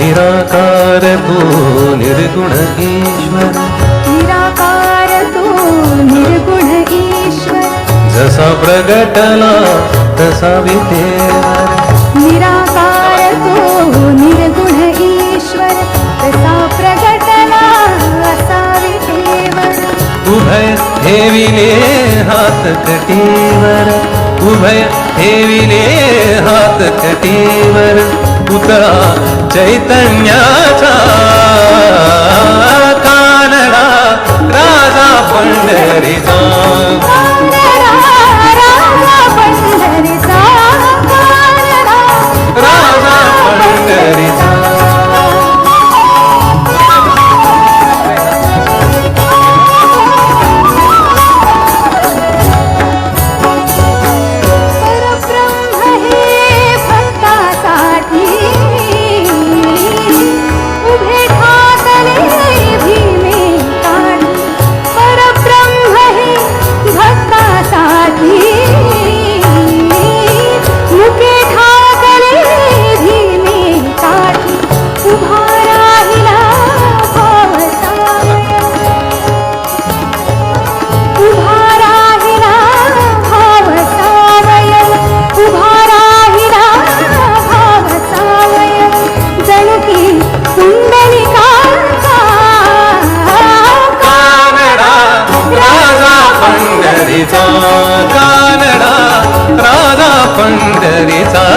निराकार तू निर्गुण ईश्वर। निराकार तू निर्गुण ईश्वर। जसा प्रगटला तसा विटेवर निराकार तू निर्गुण ईश्वर। तसा प्रगटला असा विठेवर उभय ठेविले हात कटीवर। उभय ठेविले हात कटीवर। पुतळा चैतन्याचा कानडा राजा पंढरीचा कानडा राजा पंढरीचा पंढरीचा कानडा राजा पंढरीचा